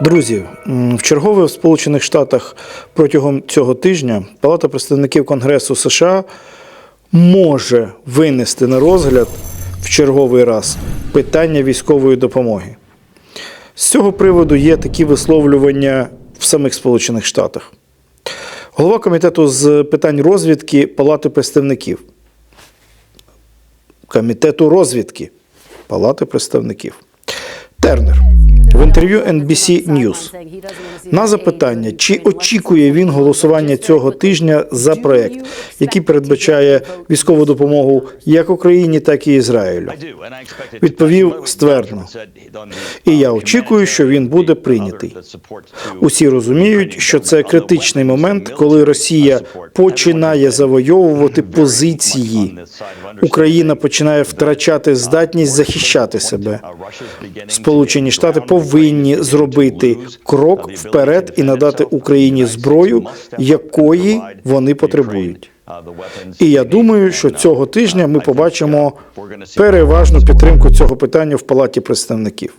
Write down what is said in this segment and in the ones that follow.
Друзі, в чергове в Сполучених Штатах протягом цього тижня Палата представників Конгресу США може винести на розгляд в черговий раз питання військової допомоги. З цього приводу є такі висловлювання в самих Сполучених Штатах. Голова комітету з питань розвідки Палати представників. Комітету розвідки Палати представників. Тернер в інтерв'ю NBC News на запитання, чи очікує він голосування цього тижня за проект, який передбачає військову допомогу як Україні, так і Ізраїлю. Відповів ствердно. І я очікую, що він буде прийнятий. Усі розуміють, що це критичний момент, коли Росія починає завойовувати позиції. Україна починає втрачати здатність захищати себе. Сполучені Штати повинні зробити крок вперед і надати Україні зброю, якої вони потребують. І я думаю, що цього тижня ми побачимо переважну підтримку цього питання в Палаті представників.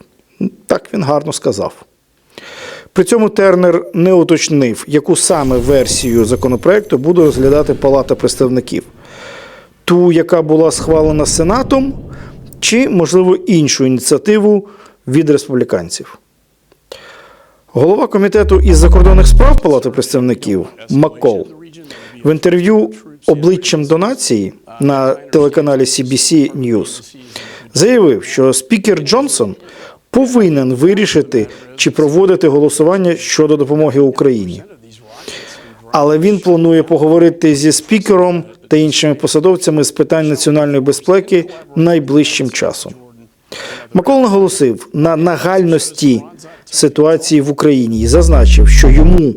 Так він гарно сказав. При цьому Тернер не уточнив, яку саме версію законопроекту буде розглядати Палата представників. Ту, яка була схвалена Сенатом, чи, можливо, іншу ініціативу від республіканців. Голова комітету із закордонних справ Палати представників Маккол в інтерв'ю обличчям до нації на телеканалі CBC News заявив, що спікер Джонсон повинен вирішити, чи проводити голосування щодо допомоги Україні. Але він планує поговорити зі спікером та іншими посадовцями з питань національної безпеки найближчим часом. Макол наголосив на нагальності ситуації в Україні і зазначив, що йому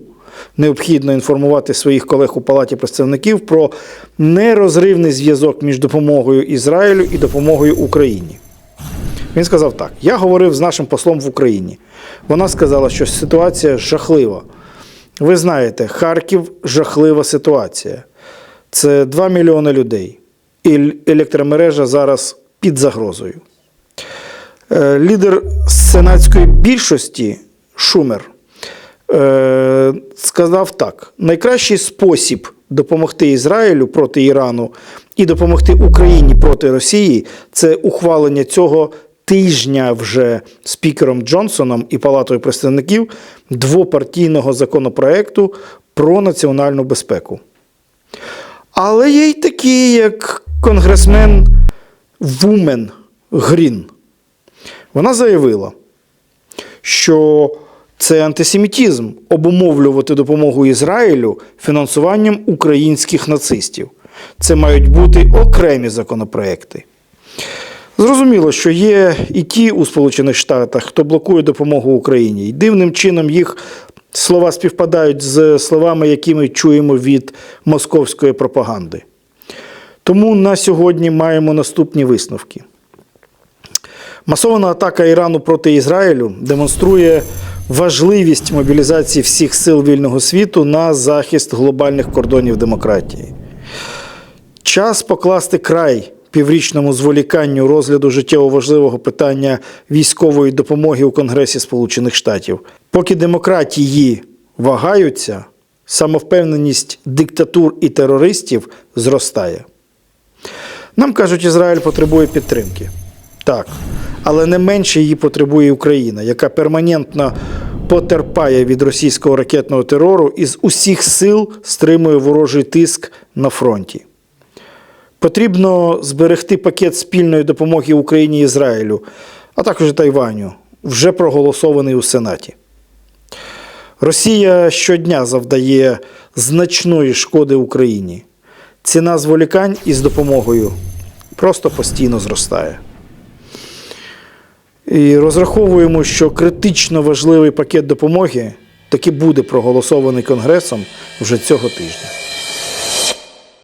необхідно інформувати своїх колег у Палаті представників про нерозривний зв'язок між допомогою Ізраїлю і допомогою Україні. Він сказав так: я говорив з нашим послом в Україні. Вона сказала, що ситуація жахлива. Ви знаєте, Харків жахлива ситуація. Це 2 мільйони людей. І електромережа зараз під загрозою. Е, Лідер сенатської більшості Шумер е, сказав так: найкращий спосіб допомогти Ізраїлю проти Ірану і допомогти Україні проти Росії це ухвалення цього тижня вже спікером Джонсоном і Палатою представників двопартійного законопроекту про національну безпеку. Але є й такі, як конгресмен Вумен Грін. Вона заявила, що це антисемітізм обумовлювати допомогу Ізраїлю фінансуванням українських нацистів. Це мають бути окремі законопроекти. Зрозуміло, що є і ті у Сполучених Штатах, хто блокує допомогу Україні. І дивним чином їх слова співпадають з словами, які ми чуємо від московської пропаганди. Тому на сьогодні маємо наступні висновки. Масована атака Ірану проти Ізраїлю демонструє важливість мобілізації всіх сил вільного світу на захист глобальних кордонів демократії. Час покласти край піврічному зволіканню розгляду життєво важливого питання військової допомоги у Конгресі Сполучених Штатів. Поки демократії вагаються, самовпевненість диктатур і терористів зростає. Нам кажуть, Ізраїль потребує підтримки. Так, але не менше її потребує Україна, яка перманентно потерпає від російського ракетного терору і з усіх сил стримує ворожий тиск на фронті. Потрібно зберегти пакет спільної допомоги Україні і Ізраїлю, а також Тайваню, вже проголосований у Сенаті. Росія щодня завдає значної шкоди Україні. Ціна зволікань із допомогою просто постійно зростає. І розраховуємо, що критично важливий пакет допомоги таки буде проголосований Конгресом вже цього тижня.